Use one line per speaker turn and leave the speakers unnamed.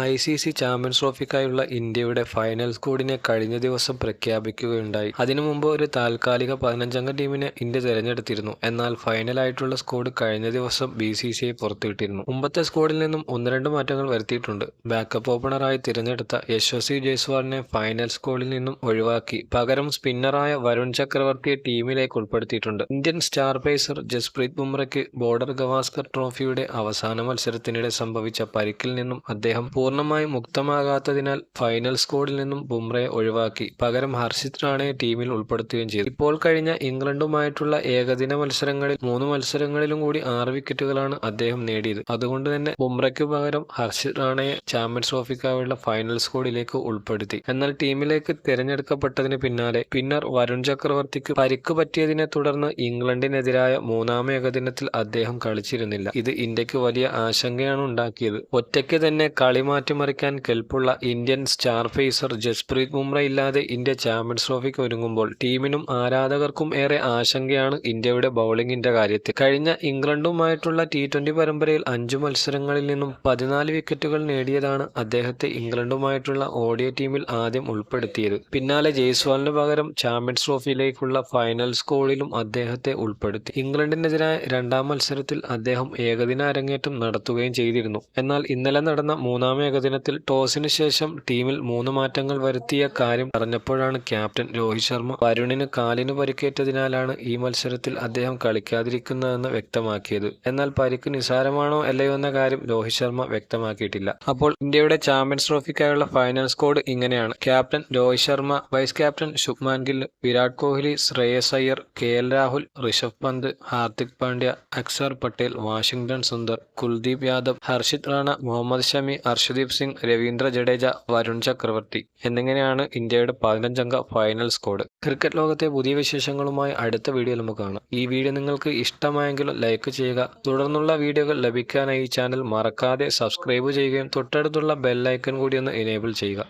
I C C champions ട്രോഫിക്കായുള്ള ഇന്ത്യയുടെ final സ്ക്വാഡിനെ കഴിഞ്ഞ ദിവസം പ്രഖ്യാപിക്കുകയുണ്ടായി. അതിനു മുമ്പ് ഒരു താൽക്കാലിക പതിനഞ്ചംഗ ടീമിനെ ഇന്ത്യ തിരഞ്ഞെടുത്തിരുന്നു. എന്നാൽ ഫൈനലായിട്ടുള്ള സ്കോഡ് കഴിഞ്ഞ ദിവസം ബി സി സി ഐ പുറത്തുവിട്ടിരുന്നു. മുമ്പത്തെ സ്കോഡിൽ നിന്നും ഒന്ന് രണ്ട് മാറ്റങ്ങൾ വരുത്തിയിട്ടുണ്ട്. ബാക്കപ്പ് ഓപ്പണറായി തിരഞ്ഞെടുത്ത യശസ്വി ജയ്സ്വാളിനെ ഫൈനൽ സ്കോഡിൽ നിന്നും ഒഴിവാക്കി. പകരം സ്പിന്നറായ വരുൺ ചക്രവർത്തിയെ ടീമിലേക്ക് ഉൾപ്പെടുത്തിയിട്ടുണ്ട്. ഇന്ത്യൻ സ്റ്റാർ പേസർ ജസ്പ്രീത് ബുംറയ്ക്ക് ബോർഡർ ഗവാസ്കർ ട്രോഫിയുടെ അവസാന മത്സരത്തിനിടെ സംഭവിച്ച പരിക്കിൽ നിന്നും അദ്ദേഹം പൂർണമായും മുക്തമാകാത്തതിനാൽ ഫൈനൽ സ്കോഡിൽ നിന്നും ബുംറയെ ഒഴിവാക്കി. പകരം ഹർഷിത് റാണയെ ടീമിൽ ഉൾപ്പെടുത്തുകയും ചെയ്തു. ഇപ്പോൾ കഴിഞ്ഞ ഇംഗ്ലണ്ടുമായിട്ടുള്ള ഏകദിന മത്സരങ്ങളിൽ മൂന്ന് മത്സരങ്ങളിലും കൂടി ആറ് വിക്കറ്റുകളാണ് അദ്ദേഹം നേടിയത്. അതുകൊണ്ട് തന്നെ ബുംറയ്ക്ക് പകരം ഹർഷിത് റാണയെ ചാമ്പ്യൻസ് ട്രോഫിക്കായുള്ള ഫൈനൽ സ്കോഡിലേക്ക് ഉൾപ്പെടുത്തി. എന്നാൽ ടീമിലേക്ക് തിരഞ്ഞെടുക്കപ്പെട്ടതിന് പിന്നാലെ പിന്നർ വരുൺ ചക്രവർത്തിക്ക് പരിക്ക് പറ്റിയതിനെ തുടർന്ന് ഇംഗ്ലണ്ടിനെതിരായ മൂന്നാം ഏകദിനത്തിൽ അദ്ദേഹം കളിച്ചിരുന്നില്ല. ഇത് ഇന്ത്യയ്ക്ക് വലിയ ആശങ്കയാണ് ഉണ്ടാക്കിയത്. ഒറ്റയ്ക്ക് തന്നെ കളി മാറ്റിമറിക്കാൻ കെൽപ്പുള്ള Indian star pacer Jasprit Bumrah ഇല്ലാതെ ഇന്ത്യ ചാമ്പ്യൻസ് ട്രോഫിക്ക് ഒരുങ്ങുമ്പോൾ ടീമിനും ആരാധകർക്കും ഏറെ ആശങ്കയാണ് ഇന്ത്യയുടെ ബൗളിംഗിന്റെ കാര്യത്തിൽ. കഴിഞ്ഞ ഇംഗ്ലണ്ടുമായിട്ടുള്ള ടി ട്വന്റി പരമ്പരയിൽ അഞ്ചു മത്സരങ്ങളിൽ നിന്നും പതിനാല് വിക്കറ്റുകൾ നേടിയതാണ് അദ്ദേഹത്തെ ഇംഗ്ലണ്ടുമായിട്ടുള്ള ഓഡിയ ടീമിൽ ആദ്യം ഉൾപ്പെടുത്തിയത്. പിന്നാലെ ജയ്സ്വാളിന് പകരം ചാമ്പ്യൻസ് ട്രോഫിയിലേക്കുള്ള ഫൈനൽ സ്കോളിലും അദ്ദേഹത്തെ ഉൾപ്പെടുത്തി. ഇംഗ്ലണ്ടിനെതിരായ രണ്ടാം മത്സരത്തിൽ അദ്ദേഹം ഏകദിന അരങ്ങേറ്റം നടത്തുകയും ചെയ്തിരുന്നു. എന്നാൽ ഇന്നലെ നടന്ന മൂന്നാം ഏകദിനത്തിൽ ടോസിന് ശേഷം ടീമിൽ മൂന്ന് മാറ്റങ്ങൾ വരുത്തിയ കാര്യം പറഞ്ഞപ്പോഴാണ് ക്യാപ്റ്റൻ രോഹിത് ശർമ്മ വരുണിന് കാലിന് പരിക്കേറ്റതിനാലാണ് ഈ മത്സരത്തിൽ അദ്ദേഹം കളിക്കാതിരിക്കുന്നതെന്ന് വ്യക്തമാക്കിയത്. എന്നാൽ പരിക്ക് നിസാരമാണോ അല്ലയോ എന്ന കാര്യം രോഹിത് ശർമ്മ വ്യക്തമാക്കിയിട്ടില്ല. അപ്പോൾ ഇന്ത്യയുടെ ചാമ്പ്യൻസ് ട്രോഫിക്കായുള്ള ഫൈനൽ സ്കോഡ് ഇങ്ങനെയാണ്. Captain Rohit Sharma vice captain Shubman Gill Virat Kohli Shreyas Iyer K L Rahul Rishabh Pant Hardik Pandya Axar Patel Washington Sundar Kuldeep Yadav Harshit Rana Mohammed Shami Arshdeep Singh Ravindra Jadeja Varun Chakravarthy എന്നിങ്ങനെയാണ് ഇന്ത്യയുടെ പതിനഞ്ചംഗ final squad cricket ലോകത്തെ പുതിയ വിശേഷങ്ങളുമായി അടുത്ത video നമുക്ക് കാണാം. ഈ video നിങ്ങൾക്ക് ഇഷ്ടമായെങ്കിൽ ലൈക്ക് ചെയ്യുക. തുടർന്നുള്ള വീഡിയോകൾ ലഭിക്കാനായി ചാനൽ മറക്കാതെ സബ്സ്ക്രൈബ് ചെയ്യുകയും തൊട്ടടുത്തുള്ള ബെല്ലൈക്കൺ കൂടി ഒന്ന് എനേബിൾ ചെയ്യുക.